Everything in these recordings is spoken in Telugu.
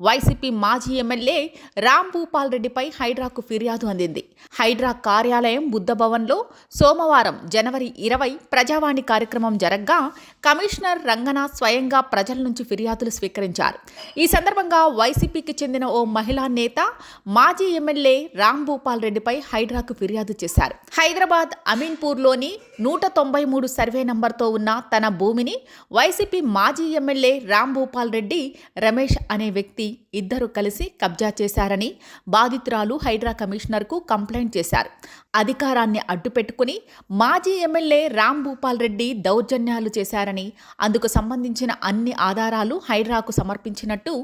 వైసీపీ మాజీ ఎమ్మెల్యే రామ్ భూపాల్ రెడ్డిపై హైడ్రాకు ఫిర్యాదు అందింది. హైడ్రా కార్యాలయం బుద్ధభవన్లో సోమవారం జనవరి ఇరవై ప్రజావాణి కార్యక్రమం జరగ్గా కమిషనర్ రంగన స్వయంగా ప్రజల నుంచి ఫిర్యాదులు స్వీకరించారు. ఈ సందర్భంగా వైసీపీకి చెందిన ఓ మహిళా నేత మాజీ ఎమ్మెల్యే రామ్ భూపాల్ రెడ్డిపై హైడ్రాకు ఫిర్యాదు చేశారు. హైదరాబాద్ అమీన్పూర్లోని నూట తొంభై మూడు సర్వే నంబర్తో ఉన్న తన భూమిని వైసీపీ మాజీ ఎమ్మెల్యే రామ్ భూపాల్ రెడ్డి రమేష్ అనే వ్యక్తి ఇద్దరు కలిసి కబ్జా చేశారని బాధితురాలు హైడ్రా కమిషనర్కు కంప్లైంట్ చేశారు. అధికారాన్ని అడ్డుపెట్టుకుని మాజీ ఎమ్మెల్యే రామ్ భూపాల్ రెడ్డి దౌర్జన్యాలు చేశారని అందుకు సంబంధించిన అన్ని ఆధారాలు హైడ్రాకు సమర్పించినట్టు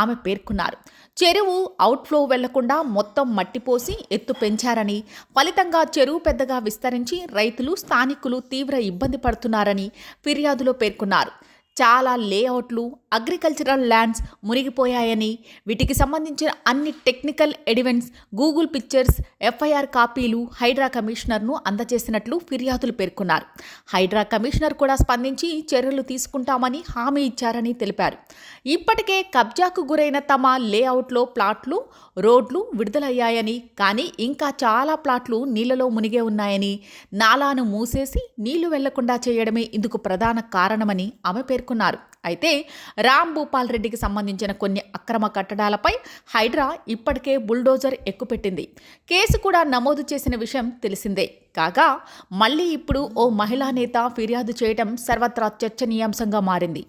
ఆమె పేర్కొన్నారు. చెరువు అవుట్ఫ్లో వెళ్ళకుండా మొత్తం మట్టిపోసి ఎత్తు పెంచారని ఫలితంగా చెరువు పెద్దగా విస్తరించి రైతులు స్థానికులు తీవ్ర ఇబ్బంది పడుతున్నారని ఫిర్యాదులో పేర్కొన్నారు. చాలా లేఅవుట్లు అగ్రికల్చరల్ ల్యాండ్స్ మునిగిపోయాయని వీటికి సంబంధించిన అన్ని technical evidence Google pictures FIR కాపీలు హైడ్రా కమిషనర్ను అందజేసినట్లు ఫిర్యాదులు పేర్కొన్నారు. హైడ్రా కమిషనర్ కూడా స్పందించి చర్యలు తీసుకుంటామని హామీ ఇచ్చారని తెలిపారు. ఇప్పటికే కబ్జాకు గురైన తమ లేఅవుట్లో ప్లాట్లు రోడ్లు విడుదలయ్యాయని కానీ ఇంకా చాలా ప్లాట్లు నీళ్ళలో మునిగే ఉన్నాయని నాలాను మూసేసి నీళ్ళు వెళ్ళకుండా చేయడమే ఇందుకు ప్రధాన కారణమని ఆమె పేర్కొన్నారు. అయితే రామ్ భూపాల్ రెడ్డికి సంబంధించిన కొన్ని అక్రమ కట్టడాలపై హైడ్రా ఇప్పటికే బుల్డోజర్ ఎక్కుపెట్టింది. కేసు కూడా నమోదు చేసిన విషయం తెలిసిందే. కాగా మళ్ళీ ఇప్పుడు ఓ మహిళా నేత ఫిర్యాదు చేయడం సర్వత్రా చర్చనీయాంశంగా మారింది.